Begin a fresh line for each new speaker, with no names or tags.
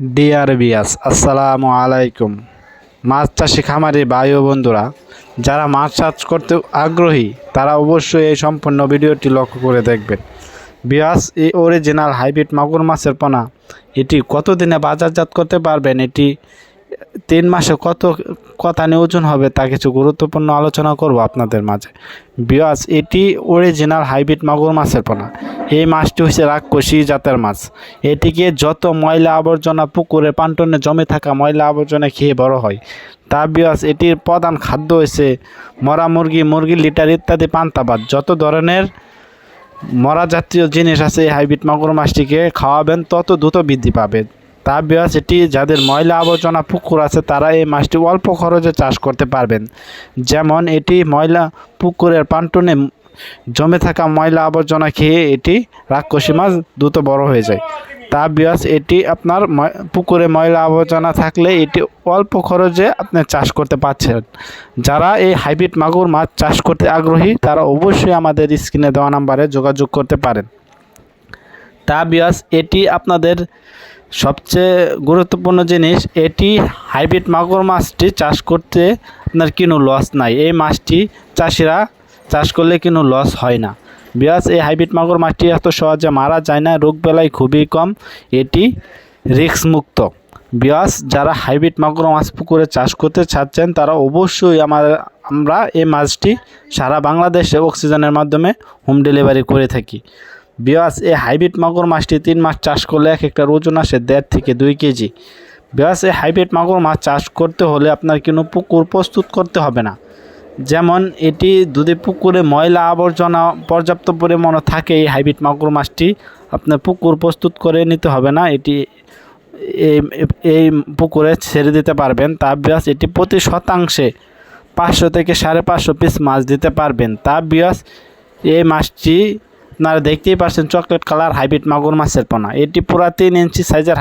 Deer বিয়াস আসসালামু আলাইকুম। মাছ চাষি খামারি ভাই ও বন্ধুরা, যারা মাছ চাষ করতে আগ্রহী, তারা অবশ্যই এই সম্পূর্ণ ভিডিওটি লক্ষ্য করে দেখবেন। বিয়াস এই অরিজিনাল হাইব্রিড মাগুর মাছের পোনা, এটি কতদিনে বাজারজাত করতে পারবেন? এটি তিন মাসে কত কথা নিয়ে ওজন হবে? তা কিছু গুরুত্বপূর্ণ আলোচনা করব আপনাদের মাঝে। বিয়াস এটি অরিজিনাল হাইব্রিড মাগুর মাছের পোনা। এই মাছটি হচ্ছে রাক্ষসী জাতের মাছ। এটিকে যত ময়লা আবর্জনা পুকুরে, পান্টনে জমে থাকা ময়লা আবর্জনা খেয়ে বড় হয়। তা বিয়াস এটির প্রধান খাদ্য হচ্ছে মরা মুরগি মুরগি, লিটার ইত্যাদি পান্তাবাদ যত ধরনের মরা জাতীয় জিনিস আছে এই হাইব্রিড মাগুর মাছটিকে খাওয়াবেন, তত দ্রুত বৃদ্ধি পাবে। তা বিয়াস এটি যাদের ময়লা আবর্জনা পুকুর আছে, তারা এই মাছটি অল্প খরচে চাষ করতে পারবেন। যেমন এটি ময়লা পুকুরের পান্টনে জমে থাকা ময়লা আবর্জনা খেয়ে এটি রাক্ষসী মাছ দ্রুত বড় হয়ে যায়। তা বিয়াস, এটি আপনার পুকুরে ময়লা আবর্জনা থাকলে এটি অল্প খরচে আপনি চাষ করতে পারছেন। যারা এই হাইব্রিড মাগুর মাছ চাষ করতে আগ্রহী, তারা অবশ্যই আমাদের স্ক্রিনে দেওয়া নাম্বারে যোগাযোগ করতে পারেন। তা বিয়াস, এটি আপনাদের সবচেয়ে গুরুত্বপূর্ণ জিনিস, এটি হাইব্রিড মাগুর মাছটি চাষ করতে আপনার কোনো লস নাই। এই মাছটি চাষিরা চাষ করলে কোনো লস হয় না। বিয়াস, এই হাইব্রিড মাগুর মাছটি এত সহজে মারা যায় না, রোগ বেলায় খুবই কম, এটি রিস্ক মুক্ত বিয়াস, যারা হাইব্রিড মাগুর মাছ পুকুরে চাষ করতে চাচ্ছেন, তারা অবশ্যই আমাদের আমরা এই মাছটি সারা বাংলাদেশে অক্সিজেনের মাধ্যমে হোম ডেলিভারি করে থাকি। বিয়াস, এই হাইব্রিড মাগুর মাছটি তিন মাস চাষ করলে এক একটা ওজন আসে দেড় থেকে দুই কেজি। বিয়াস, এই হাইব্রিড মাগুর মাছ চাষ করতে হলে আপনার কোনো পুকুর প্রস্তুত করতে হবে না। যেমন এটি দুধে পুকুরে ময়লা আবর্জনা পর্যাপ্ত পরিমাণে থাকে এই হাইব্রিড মাগুর মাছটি আপনার পুকুর প্রস্তুত করে নিতে হবে না। এটি এই পুকুরে ছেড়ে দিতে পারবেন। তা বিয়াস এটি প্রতি শতাংশে পাঁচশো থেকে সাড়ে পাঁচশো পিস মাছ দিতে পারবেন। তা বিয়াস এই মাছটি, আপনারা দেখতেই পাচ্ছেন চকলেট কালার হাইব্রিড মাগুর মাছের পোনা। এটি পুরা তিন ইঞ্চি সাইজের